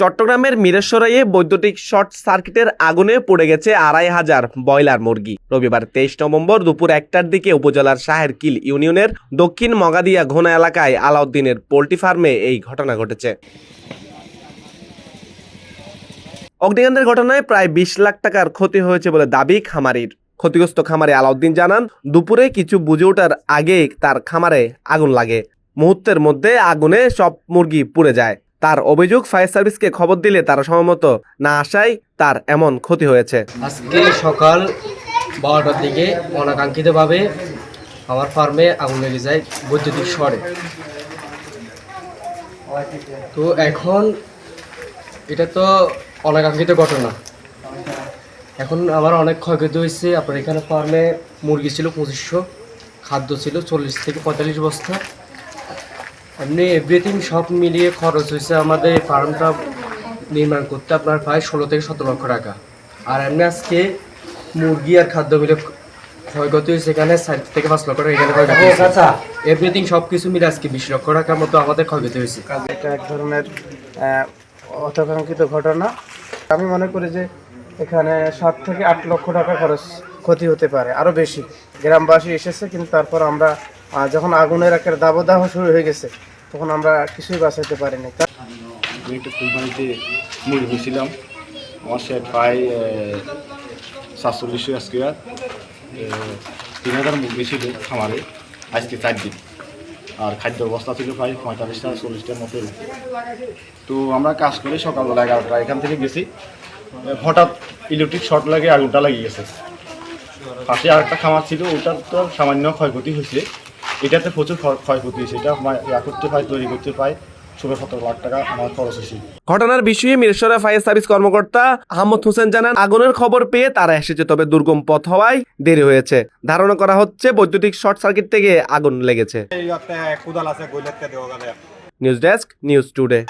চট্টগ্রামের মিরেশ্বরাইয়ে বৈদ্যুতিক শর্ট সার্কিটের আগুনে পড়ে গেছে আড়াই হাজার ব্রয়লার মুরগি। রবিবার তেইশ নভেম্বর দুপুর একটার দিকে উপজেলার শাহের কিল ইউনিয়নের দক্ষিণ মগাদিয়া ঘোনা এলাকায় আলাউদ্দিনের পোল্ট্রি ফার্মে এই ঘটনা ঘটেছে। অগ্নিকাণ্ডের ঘটনায় প্রায় বিশ লাখ টাকার ক্ষতি হয়েছে বলে দাবি খামারির। ক্ষতিগ্রস্ত খামারে আলাউদ্দিন জানান, দুপুরে কিছু বুঝে ওঠার আগে তার খামারে আগুন লাগে। মুহূর্তের মধ্যে আগুনে সব মুরগি পুড়ে যায়। তার অভিযোগ, ফায়ার সার্ভিসকে খবর দিলে তারা সময়মত না আসায় তার এমন ক্ষতি হয়েছে। আজকে সকাল বারোটার দিকে অনাকাঙ্ক্ষিতভাবে আমার ফার্মে আগুন লেগে যায় বৈদ্যুতিক স্বরে। তো এখন এটা তো অনাকাঙ্ক্ষিত ঘটনা। এখন আমার অনেক ক্ষয়ক্ষতি হয়েছে। আপনার এখানে ফার্মে মুরগি ছিল পঁচিশশো খাদ্য ছিল চল্লিশ থেকে পঁয়তাল্লিশ বস্তা। এমনি এভরিথিং সব মিলিয়ে খরচ হয়েছে আমাদের এই ফার্মটা নির্মাণ করতে আপনার প্রায় ষোলো থেকে সতেরো লক্ষ টাকা। আর এমনি আজকে মুরগি আর খাদ্য মিলে ক্ষয়ক্ষতি হয়েছে এখানে ষাট থেকে পাঁচ লক্ষ টাকা এখানে ক্ষয়ক্ষতি হয়েছে। এভরিথিং সব কিছু মিলে আজকে বিশ লক্ষ টাকার মতো আমাদের ক্ষয়ক্ষতি হয়েছে। এটা এক ধরনের অতকাঙ্ক্ষিত ঘটনা। আমি মনে করি যে এখানে সাত থেকে আট লক্ষ টাকা খরচ ক্ষতি হতে পারে আরও বেশি। গ্রামবাসী এসেছে, কিন্তু তারপর আমরা যখন আগুনের একটা দাবদাহ শুরু হয়ে গেছে, তখন আমরা কিছুই বাঁচাতে পারিনি। আমি একটা কোম্পানিতে মুরগি হয়েছিলাম। আমার সে প্রায় সাতচল্লিশশো স্কোয়ার। তিন হাজার মুরগি ছিল খামারে, আজকে চার দিন। আর খাদ্য অবস্থা ছিল প্রায় পঁয়তাল্লিশটা চল্লিশটার মতো তো আমরা কাজ করে সকালবেলা এগারোটা এখান থেকে গেছি। হঠাৎ ইলেকট্রিক শর্ট লাগে আগুনটা লাগিয়ে গেছে। পাশে আরেকটা খামার ছিল ওটার তো সামান্য ক্ষয়ক্ষতি হয়েছে। এটাতে প্রচুর ক্ষয়ক্ষতি হয়েছে। এটা ইয়া করতে পাই তৈরি করতে পাই। ঘটনার বিষয়ে মিরেশ্বরা ফায়ার সার্ভিস কর্মকর্তা আহমদ হোসেন জানান আগুনের খবর পেয়ে তারা এসেছে তবে দুর্গম পথ হওয়ায় দেরি হয়েছে। ধারণা করা হচ্ছে বৈদ্যুতিক শর্ট সার্কিট থেকে আগুন লেগেছে। News desk news today.